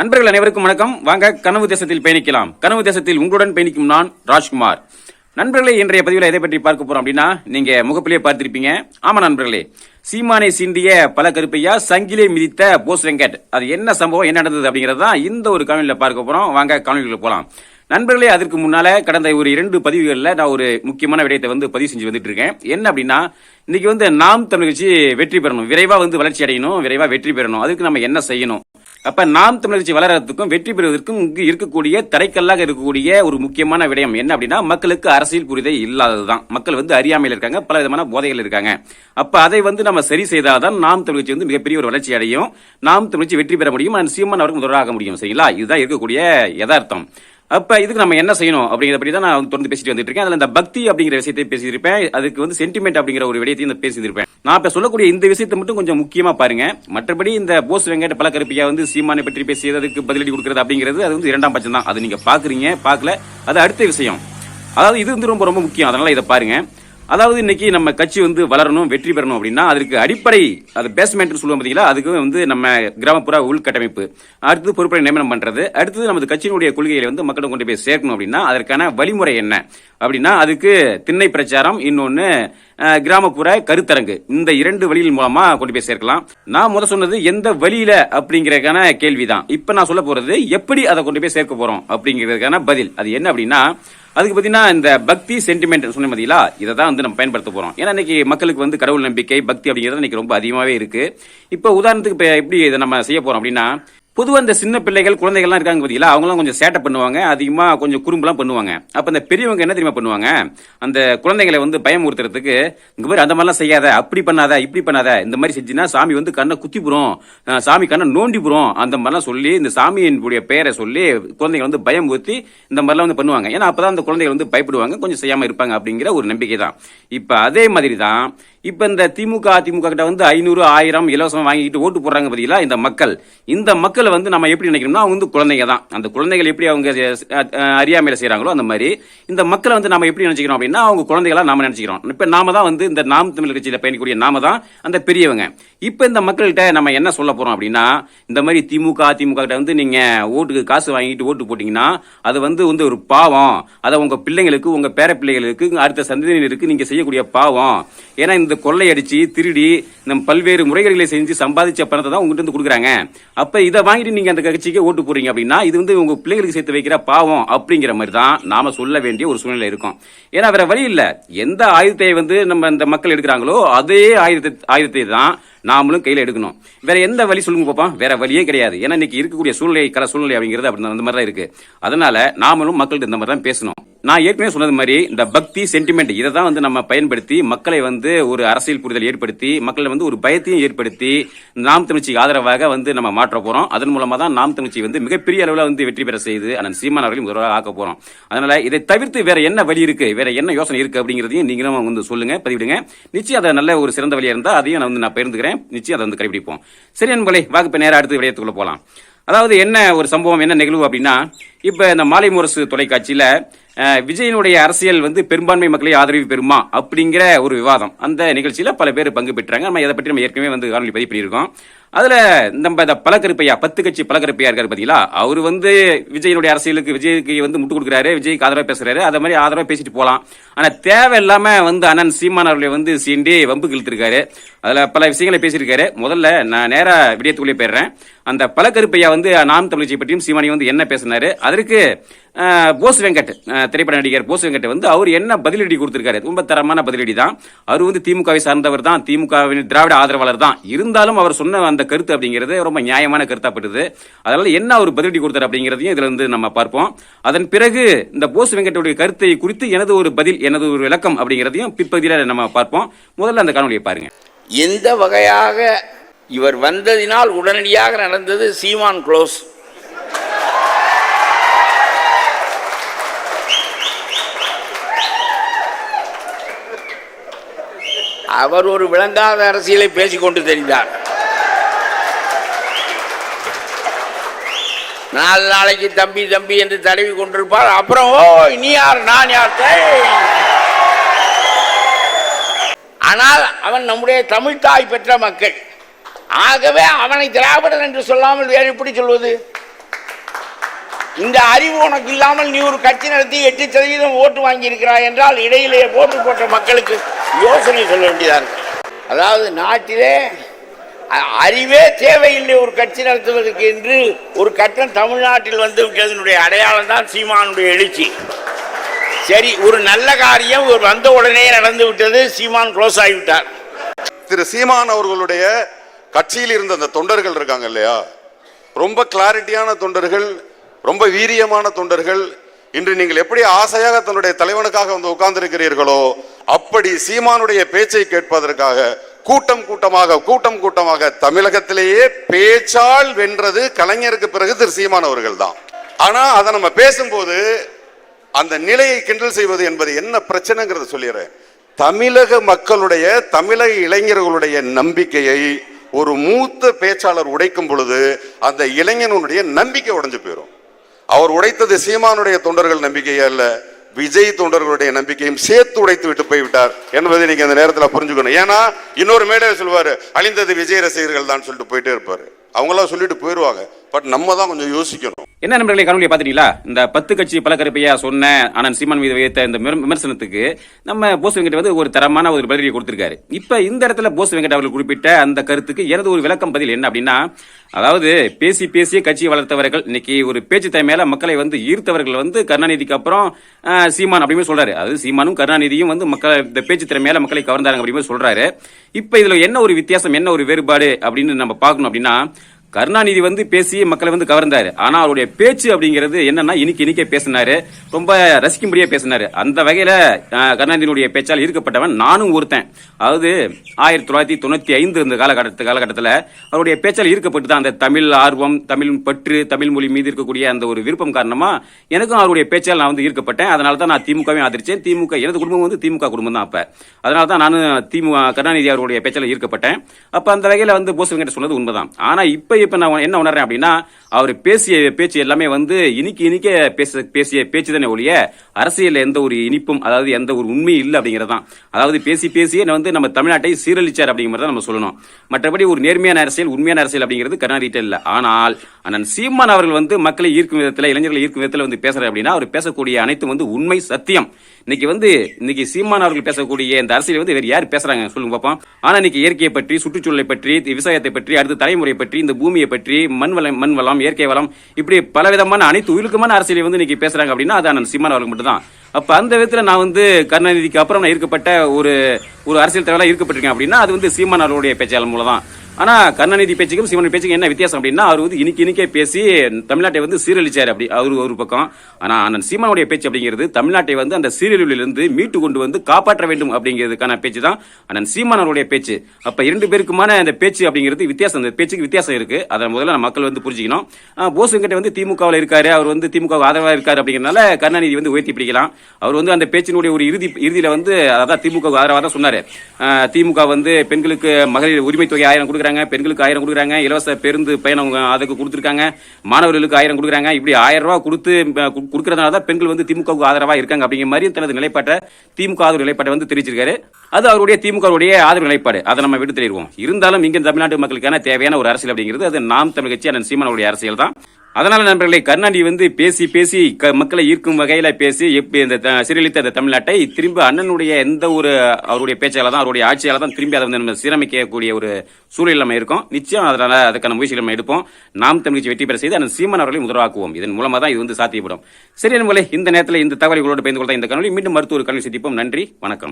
நண்பர்கள் அனைவருக்கும் வணக்கம். வாங்க கனவு தேசத்தில் பயணிக்கலாம். கனவு தேசத்தில் உங்களுடன் பயணிக்கும் நான் ராஜ்குமார். நண்பர்களே இன்றைய பதிவில் எதை பற்றி பார்க்க போறோம் அப்படின்னா நீங்க முகப்பிலேயே பார்த்திருப்பீங்க. ஆமா நண்பர்களே சீமானை சீண்டிய பல கருப்பையா சங்கிலே மிதித்த போஸ் வெங்கட். அது என்ன சம்பவம் என்ன நடந்தது அப்படிங்கறது இந்த ஒரு காணொலியில பார்க்க போறோம். வாங்க காணொலிக்குள்ள போலாம். நண்பர்களே அதற்கு முன்னால கடந்த ஒரு இரண்டு பதிவுகளில் நான் ஒரு முக்கியமான விடயத்தை வந்து பதிவு செஞ்சு வந்துட்டு இருக்கேன். என்ன அப்படின்னா இன்னைக்கு வந்து நாம் தமிழ் கட்சி வெற்றி பெறணும். விரைவா வந்து வளர்ச்சி அடையணும். விரைவா வெற்றி பெறணும். அதுக்கு நம்ம என்ன செய்யணும்? அப்ப நாம் தமிழர்ச்சி வளர்றதுக்கும் வெற்றி பெறுவதற்கும் இங்கு இருக்கக்கூடிய தடைக்கல்லாக இருக்கக்கூடிய ஒரு முக்கியமான விடயம் என்ன அப்படின்னா மக்களுக்கு அரசியல் புரிதல் இல்லாததுதான். மக்கள் வந்து அறியாமையில் இருக்காங்க பல விதமான போதைகள் இருக்காங்க. அப்ப அதை வந்து நம்ம சரி செய்தாதான் நாம் தமிழ்ச்சி வந்து மிகப்பெரிய ஒரு வளர்ச்சி அடையும். நாம் தமிழ்ச்சி வெற்றி பெற முடியும் சீமான் அவருக்கு முதல்வராக முடியும் சரிங்களா? இதுதான் இருக்கக்கூடிய யதார்த்தம். அப்ப இதுக்கு நம்ம என்ன செய்யணும் அப்படிங்கிற பற்றி தான் நான் தொடர்ந்து பேசிட்டு வந்துட்டு இருக்கேன். அதுல இந்த பக்தி அப்படிங்கிற விஷயத்தை பேசியிருப்பேன். அதுக்கு வந்து சென்டிமெண்ட் அப்படிங்கிற ஒரு விடயத்தையும் பேசியிருப்பேன் நான் இப்ப சொல்லக்கூடிய இந்த விஷயத்தை மட்டும் கொஞ்சம் முக்கியமா பாருங்க. மற்றபடி இந்த போஸ் வெங்கட் பலகருப்பியா வந்து சீமானை பற்றி பேசியது அதுக்கு பதிலடி கொடுக்கறது அப்படிங்கிறது அது வந்து இரண்டாம் பட்சம் தான். அது நீங்க பாக்குறீங்க பார்க்கல அது அடுத்த விஷயம். அதாவது இது வந்து ரொம்ப ரொம்ப முக்கியம். அதனால இதை பாருங்க. அதாவது இன்னைக்கு நம்ம கட்சி வந்து வளரணும் வெற்றி பெறணும் அப்படின்னா அதுக்கு அடிப்படை அது பேஸ்மெண்ட் சொல்லுவோம் பார்த்தீங்களா அதுக்கு வந்து நம்ம கிராமப்புற உள்கட்டமைப்பு. அடுத்து பொறுப்பை நியமனம் பண்றது. அடுத்தது நமது கட்சியினுடைய கொள்கைகளை வந்து மக்களும் கொண்டு போய் சேர்க்கணும் அப்படின்னா அதற்கான வழிமுறை என்ன? அப்படின்னா அதுக்கு திண்ணை பிரச்சாரம் இன்னொன்னு கிராமப்புற கருத்தரங்கு. இந்த இரண்டு வழியின் மூலமா கொண்டு போய் சேர்க்கலாம். நான் முத சொன்னது எந்த வழியில அப்படிங்கறதுக்கான கேள்விதான். இப்ப நான் சொல்ல போறது எப்படி அதை கொண்டு போய் சேர்க்க போறோம் அப்படிங்கிறதுக்கான பதில். அது என்ன அப்படின்னா அதுக்கு பார்த்தீங்கன்னா இந்த பக்தி சென்டிமெண்ட் சொன்ன பார்த்தீங்களா இதை தான் வந்து நம்ம பயன்படுத்த போகிறோம் ஏன்னா இன்னைக்கு மக்களுக்கு வந்து கடவுள் நம்பிக்கை பக்தி அப்படிங்கிறது இன்னைக்கு ரொம்ப அதிகமாகவே இருக்குது இப்போ உதாரணத்துக்கு இப்போ எப்படி இதை நம்ம செய்ய போகிறோம் அப்படின்னா பொதுவாக இந்த சின்ன பிள்ளைகள் குழந்தைகள்லாம் இருக்காங்க பார்த்தீங்களா அவங்களாம் கொஞ்சம் சேட்டை பண்ணுவாங்க. அதிகமாக கொஞ்சம் குறும்புலாம் பண்ணுவாங்க. அப்போ இந்த பெரியவங்க என்ன தெரியுமா பண்ணுவாங்க? அந்த குழந்தைகளை வந்து பயமுறுத்துறதுக்கு இங்கே மாதிரி அந்த மாதிரிலாம் செய்யாத அப்படி பண்ணாத இப்படி பண்ணாத இந்த மாதிரி செஞ்சுன்னா சாமி வந்து கண்ணை குத்திப்புறோம் சாமி கண்ணை நோண்டிப்புறோம் அந்த மாதிரிலாம் சொல்லி இந்த சாமியினுடைய பெயரை சொல்லி குழந்தைகள் வந்து பயமுறுத்தி இந்த மாதிரிலாம் வந்து பண்ணுவாங்க. ஏன்னா அப்பதான் அந்த குழந்தைகள் வந்து பயப்படுவாங்க கொஞ்சம் செய்யாமல் இருப்பாங்க அப்படிங்கிற ஒரு நம்பிக்கை தான். இப்போ அதே மாதிரி தான் இப்போ இந்த திமுக அதிமுக கிட்ட வந்து ஐநூறு ஆயிரம் இலவசம் வாங்கிட்டு ஓட்டு போடுறாங்க பார்த்தீங்களா இந்த மக்கள். இந்த மக்கள் வந்து நம்ம எப்படி நினைக்கணும்னா அவங்க வந்து குழந்தைங்க தான். அந்த குழந்தைகள் எப்படி அவங்க அறியாமையில செய்யறாங்களோ அந்த மாதிரி. இந்த மக்களை வந்து நம்ம எப்படி நினைச்சுக்கிறோம் அப்படின்னா அவங்க குழந்தைகளா நாம நினைச்சுக்கிறோம். இப்ப நாம தான் வந்து இந்த நாம் தமிழ் கட்சியில பயணிக்கூடிய நாம தான் அந்த பெரியவங்க. இப்ப இந்த மக்கள்கிட்ட நம்ம என்ன சொல்ல போறோம் அப்படின்னா இந்த மாதிரி திமுக அதிமுக கிட்ட வந்து நீங்க ஓட்டுக்கு காசு வாங்கிட்டு ஓட்டு போட்டீங்கன்னா அது வந்து வந்து ஒரு பாவம். அதை உங்க பிள்ளைங்களுக்கு உங்க பேர பிள்ளைகளுக்கு அடுத்த சந்ததியினருக்கு நீங்க செய்யக்கூடிய பாவம். ஏன்னா இந்த கொள்ளையடிச்சு திருடி நம்ம பல்வேறு முறைகளை செஞ்சு சம்பாதிச்ச பணத்தை தான் உங்ககிட்ட இருந்து கொடுக்குறாங்க. அப்ப இதை வாங்கிட்டு நீங்க அந்த கட்சிக்கு ஓட்டு போறீங்க அப்படின்னா இது வந்து உங்க பிள்ளைகளுக்கு சேர்த்து வைக்கிற பாவம் அப்படிங்கிற மாதிரி தான் நாம சொல்ல வேண்டிய ஒரு சூழ்நிலை இருக்கும். ஏன்னா வேற வழி இல்ல. எந்த ஆயுதத்தை வந்து நம்ம இந்த மக்கள் எடுக்கிறாங்களோ அதே ஆயுதத்தை ஆயுதத்தை தான் நாமளும் கையில எடுக்கணும். வேற எந்த வழி சொல்லுங்க பாப்பா? வேற வழியே கிடையாது. ஏன்னா இன்னைக்கு இருக்கக்கூடிய சூழ்நிலை கல சூழ்நிலை அப்படிங்கிறது அப்படி அந்த மாதிரி தான் இருக்கு. அதனால நாமளும் மக்கள்கிட்ட இந்த மாதிரி தான் பேசணும். நான் ஏற்கனவே சொன்னது மாதிரி இந்த பக்தி சென்டிமெண்ட் இதை தான் வந்து நம்ம பயன்படுத்தி மக்களை வந்து ஒரு அரசியல் புரிதல் ஏற்படுத்தி மக்களை வந்து ஒரு பயத்தையும் ஏற்படுத்தி நாம் தமிழ்ச்சிக்கு ஆதரவாக வந்து நம்ம மாற்ற போகிறோம் அதன் மூலமாக தான் நாம் தமிழ்ச்சி வந்து மிகப்பெரிய அளவில் வந்து வெற்றி பெற செய்து அண்ணன் சீமான் அவர்களையும் முதல்வராக ஆக்க போகிறோம் அதனால் இதை தவிர்த்து வேற என்ன வழி இருக்குது வேற என்ன யோசனை இருக்குது அப்படிங்கிறதையும் நீங்களும் வந்து சொல்லுங்கள் பதிவிடுங்க. நிச்சயம் அதை நல்ல ஒரு சிறந்த வழியாக இருந்தால் அதையும் நான் வந்து நான் பகிர்ந்துக்கிறேன். நிச்சயம் அதை வந்து கடைபிடிப்போம். சரி நண்பர்களே வாக்கு இப்போ நேராக அடுத்து விடயத்துக்குள்ளே போகலாம் அதாவது என்ன ஒரு சம்பவம் என்ன நிகழ்வு அப்படின்னா இப்போ இந்த மாலை முரசு தொலைக்காட்சியில் விஜயனுடைய அரசியல் வந்து பெரும்பான்மை மக்களை ஆதரவு பெறுமா அப்படிங்கிற ஒரு விவாதம். அந்த நிகழ்ச்சியில் பல பேர் பங்கு பெற்றாங்க. நம்ம இதை பற்றி நம்ம ஏற்கனவே வந்து காணொலி பதிவு பண்ணியிருக்கோம். அதில் நம்ம இந்த பலகருப்பையா பத்து கட்சி பலகருப்பையா இருக்காரு பார்த்தீங்களா அவர் வந்து விஜயனுடைய அரசியலுக்கு விஜய்க்கு வந்து முட்டு கொடுக்குறாரு விஜய்க்கு ஆதரவாக பேசுகிறாரு அதை மாதிரி ஆதரவாக பேசிட்டு போகலாம் ஆனால் தேவையில்லாமல் வந்து அண்ணன் சீமான் அவர்களை வந்து சீண்டி வம்பு இழுத்திருக்காரு அதில் பல விஷயங்களை பேசியிருக்காரு. முதல்ல நான் நேராக விடயத்துக்குள்ளே போயிடுறேன். அந்த பழக்கருப்பையா வந்து நாம் தமிழ்ச்சி பற்றியும் சீமானி வந்து என்ன பேசினாரு? அதற்கு போஸ் வெங்கட் திரைப்பட நடிகர் போஸ் வெங்கட் வந்து அவர் என்ன பதிலடி கொடுத்திருக்காரு? ரொம்ப தரமான பதிலடி தான் அவர் வந்து திமுகவை சார்ந்தவர் தான். திமுகவின் திராவிட ஆதரவாளர் தான். இருந்தாலும் அவர் சொன்ன அந்த கருத்து அப்படிங்கிறது ரொம்ப நியாயமான கருத்தாப்பட்டது அதனால என்ன அவர் பதிலடி கொடுத்தார் அப்படிங்கிறதையும் இதுல வந்து நம்ம பார்ப்போம். அதன் பிறகு இந்த போஸ் வெங்கட்டுடைய கருத்தை குறித்து எனது ஒரு பதில் எனது ஒரு விளக்கம் அப்படிங்கிறதையும் பிற்பகுதியில் நம்ம பார்ப்போம். முதல்ல அந்த காணொலியை பாருங்க. எந்த வகையாக இவர் வந்ததினால் உடனடியாக நடந்தது சீமான் க்ளோஸ். அவர் ஒரு விளங்காத அரசியலை பேசிக்கொண்டு தெரிந்தார். நாலு நாளைக்கு தம்பி தம்பி என்று தடவி கொண்டிருப்பார். அப்புறம் ஓ நீ யார்? நான் யார்? ஆனால் அவன் நம்முடைய தமிழ் தாய் பெற்ற மக்கள். ஆகவே அவனை திராவிடன் என்று சொல்லாமல் வேறு எப்படி சொல்வது? இந்த அறிவு உனக்கு இல்லாமல் நீ ஒரு கட்சி நடத்தி எட்டு சதவீதம் ஓட்டு வாங்கியிருக்கிறாய் என்றால் இடையிலே ஓட்டு போட்ட மக்களுக்கு யோசனை சொல்ல வேண்டியதாக இருக்கு அதாவது நாட்டிலே அறிவே தேவையில்லை ஒரு கட்சி நடத்துவதற்கு என்று ஒரு கட்டம் தமிழ்நாட்டில் வந்து விட்டதனுடைய அடையாளம் தான் சீமானுடைய எழுச்சி. சரி ஒரு நல்ல காரியம் ஒரு வந்த உடனே நடந்து விட்டது சீமான் க்ளோஸ் ஆகிவிட்டார் திரு சீமான் அவர்களுடைய கட்சியில் இருந்த அந்த தொண்டர்கள் இருக்காங்க இல்லையா? ரொம்ப கிளாரிட்டியான தொண்டர்கள் ரொம்ப வீரியமான தொண்டர்கள். இன்று நீங்கள் எப்படி ஆசையாக தன்னுடைய தலைவனுக்காக வந்து உட்கார்ந்திருக்கிறீர்களோ அப்படி சீமானுடைய பேச்சை கேட்பதற்காக கூட்டம் கூட்டமாக கூட்டம் கூட்டமாக தமிழகத்திலேயே பேச்சால் வென்றது கலைஞருக்கு பிறகு திரு சீமான் அவர்கள் தான் ஆனா அதை நம்ம பேசும்போது அந்த நிலையை கிண்டல் செய்வது என்பது என்ன பிரச்சனைங்கிறத சொல்லிடுறேன். தமிழக மக்களுடைய தமிழக இளைஞர்களுடைய நம்பிக்கையை ஒரு மூத்த பேச்சாளர் உடைக்கும் பொழுது அந்த இளைஞனுடைய நம்பிக்கை உடைஞ்சு போயிடும் அவர் உடைத்தது சீமானுடைய தொண்டர்கள் நம்பிக்கையே அல்ல விஜய் தொண்டர்களுடைய நம்பிக்கையும் சேர்த்து உடைத்து விட்டு போய்விட்டார் என்பதை நீங்க அந்த நேரத்தில் புரிஞ்சுக்கணும். ஏன்னா இன்னொரு மேடையில் சொல்லுவாரு அழிந்தது விஜய் ரசிகர்கள் தான் சொல்லிட்டு போயிட்டே இருப்பாரு. அவங்களாம் சொல்லிட்டு போயிடுவாங்க பட் நம்ம தான் கொஞ்சம் யோசிக்கணும். என்ன நண்பர்களை காணொலியை பார்த்துட்டீங்களா? இந்த பத்து கட்சி பலகரப்பையா சொன்ன ஆனால் சீமான் மீது வைத்த இந்த விமர்சனத்துக்கு நம்ம போஸ் வெங்கட் வந்து ஒரு தரமான ஒரு பதிலை கொடுத்திருக்காரு. இப்ப இந்த இடத்துல போஸ் வெங்கட் அவர்கள் குறிப்பிட்ட அந்த கருத்துக்கு எனது ஒரு விளக்கம் பதில் என்ன அப்படின்னா அதாவது பேசி பேசிய கட்சியை வளர்த்தவர்கள் இன்னைக்கு ஒரு பேச்சு தலை மக்களை வந்து ஈர்த்தவர்கள் வந்து கருணாநிதிக்கு அப்புறம் சீமான் அப்படின்னு சொல்றாரு. அது சீமானும் கருணாநிதியும் வந்து மக்கள் இந்த பேச்சு திறன் மக்களை கவர்ந்தாங்க அப்படின்னு சொல்றாரு. இப்ப இதுல என்ன ஒரு வித்தியாசம் என்ன ஒரு வேறுபாடு அப்படின்னு நம்ம பார்க்கணும் அப்படின்னா கருணாநிதி வந்து பேசி மக்களை வந்து கவர்ந்தாரு. ஆனா அவருடைய பேச்சு அப்படிங்கிறது என்னன்னா இனிக்கு இனிக்க பேசினாரு. ரொம்ப ரசிக்கும்படியா பேசினாரு. அந்த வகையில அஹ், கருணாநிதியினுடைய பேச்சால் ஈர்க்கப்பட்டவன் நானும் ஒருத்தன். அதாவது ஆயிரத்தி தொள்ளாயிரத்தி தொண்ணூத்தி ஐந்து இந்த காலகட்டத்து காலகட்டத்தில் அவருடைய பேச்சால் ஈர்க்கப்பட்டு தான் அந்த தமிழ் ஆர்வம் தமிழ் பற்று தமிழ் மொழி மீது இருக்கக்கூடிய அந்த ஒரு விருப்பம் காரணமா எனக்கும் அவருடைய பேச்சால் நான் வந்து ஈர்க்கப்பட்டேன். அதனால தான் நான் திமுகவையும் ஆதரிச்சேன். திமுக எனது குடும்பம் வந்து திமுக குடும்பம் தான் அப்ப. அதனால தான் நான் திமுக கருணாநிதி அவருடைய பேச்சால் ஈர்க்கப்பட்டேன். அப்ப அந்த வகையில வந்து போஸ் வெங்கட் சொன்னது உண்மைதான். ஆனா இப்ப இப்போ நான் என்ன உணர்றேன் அப்படின்னா அவர் பேசிய பேச்சு எல்லாமே வந்து இனிக்கு இனிக்க பேச பேசிய பேச்சு தானே ஒழிய அரசியல் எந்த ஒரு இனிப்பும் அதாவது எந்த ஒரு உண்மையும் இல்லை அப்படிங்கிறதான் அதாவது பேசி பேசியே வந்து நம்ம தமிழ்நாட்டை சீரழிச்சார் அப்படிங்கறத நம்ம சொல்லணும். மற்றபடி ஒரு நேர்மையான அரசியல் உண்மையான அரசியல் அப்படிங்கிறது கருணாநிதி இல்லை. ஆனால் அண்ணன் சீமான் அவர்கள் வந்து மக்களை ஈர்க்கும் விதத்தில் இளைஞர்களை ஈர்க்கும் விதத்தில் வந்து பேசுறாரு அப்படின்னா அவர் பேசக்கூடிய அனைத்தும் வந்து உண்மை சத்தியம். இன்னைக்கு வந்து இன்னைக்கு சீமான் அவர்கள் பேசக்கூடிய இந்த அரசியல் வந்து வேற யார் பேசுறாங்க? சொல்லுங்க பார்ப்போம் ஆனா இன்னைக்கு இயற்கையை பற்றி சுற்றுச்சூழலை பற்றி விவசாயத்தை பற்றி அடுத்த தலைமுறை பற்றி இந்த பூமியை பற்றி மண் வளம் மண் வளம் இயற்கை வளம் இப்படி பலவிதமான அனைத்து உயிருக்குமான அரசியலை வந்து இன்னைக்கு பேசுறாங்க அப்படின்னா அது அண்ணன் சிம்மன் அவர்கள் மட்டும்தான். அப்போ அந்த விதத்தில் நான் வந்து கருணாநிதிக்கு அப்புறம் நான் ஈர்க்கப்பட்ட ஒரு ஒரு அரசியல் தலைவராக ஈர்க்கப்பட்டிருக்கேன் அப்படின்னா அது வந்து சீமான் அவர்களுடைய பேச்சாளர் மூலம் தான் ஆனால் கருணாநிதி பேச்சுக்கும் சீமான் பேச்சுக்கும் என்ன வித்தியாசம் அப்படின்னா அவர் வந்து இன்னைக்கு இனிக்கே பேசி தமிழ்நாட்டை வந்து சீரழிச்சார் அப்படி அவர் ஒரு பக்கம். ஆனால் அண்ணன் சீமானுடைய பேச்சு அப்படிங்கிறது தமிழ்நாட்டை வந்து அந்த சீரழிவிலிருந்து மீட்டு கொண்டு வந்து காப்பாற்ற வேண்டும் அப்படிங்கிறதுக்கான பேச்சு தான் அண்ணன் சீமான் அவருடைய பேச்சு. அப்போ இரண்டு பேருக்குமான அந்த பேச்சு அப்படிங்கிறது வித்தியாசம் அந்த பேச்சுக்கு வித்தியாசம் இருக்கு. அதை முதல்ல நம்ம மக்கள் வந்து புரிஞ்சுக்கணும். ஆஹ் வந்து திமுகவில் இருக்காரு அவர் வந்து திமுக ஆதரவாக இருக்காரு அப்படிங்கிறனால கருணாநிதி வந்து உயர்த்தி பிடிக்கலாம். அவர் வந்து அந்த பேச்சினுடைய ஒரு இறுதி இறுதியில் வந்து அதான் திமுக ஆதரவாக தான் சொன்னார் திமுக வந்து பெண்களுக்கு மகளிர் உரிமை தொகை ஆயிரம் கொடுக்குறாங்க பெண்களுக்கு ஆயிரம் கொடுக்குறாங்க இலவச பேருந்து பயணம் அதுக்கு கொடுத்துருக்காங்க மாணவர்களுக்கு ஆயிரம் கொடுக்குறாங்க இப்படி ஆயிரம் ரூபா கொடுத்து கொடுக்கறதுனால தான் பெண்கள் வந்து திமுகவுக்கு ஆதரவாக இருக்காங்க அப்படிங்கிற மாதிரி தனது நிலைப்பாட்டை திமுக ஆதரவு நிலைப்பாட்டை வந்து தெரிவிச்சிருக்காரு. அது அவருடைய திமுகவுடைய ஆதரவு நிலைப்பாடு. அதை நம்ம விட்டு தெரிவிவோம் இருந்தாலும் இங்கே தமிழ்நாட்டு மக்களுக்கான தேவையான ஒரு அரசியல் அப்படிங்கிறது அது நாம் தமிழ் கட்சி அண்ணன் சீமானுடைய அரசியல் தான் அதனால நண்பர்களே கருணாநிதி வந்து பேசி பேசி க- மக்களை ஈர்க்கும் வகையில பேசி எப்படி இந்த சீரழித்த இந்த தமிழ்நாட்டை திரும்ப அண்ணனுடைய எந்த ஒரு அவருடைய பேச்சால தான் அவருடைய ஆட்சியால தான் திரும்பி அதை வந்து நம்ம சீரமைக்கக்கூடிய ஒரு சூழல் நம்ம இருக்கும். நிச்சயம் அதனால அதுக்கான முயற்சிகள் நம்ம எடுப்போம். நாம் தமிழ்ச்சி வெற்றி பெற செய்து அண்ணன் சீமான் அவர்களை முதலாக்குவோம் இதன் மூலமா தான் இது வந்து சாத்தியப்படும். சரி நண்பர்களே இந்த நேரத்தில் இந்த தகவல்களோடு பயந்து கொள்ள இந்த கனொலி மீண்டும் மருத்துவ கல்வி சந்திப்போம். நன்றி வணக்கம்.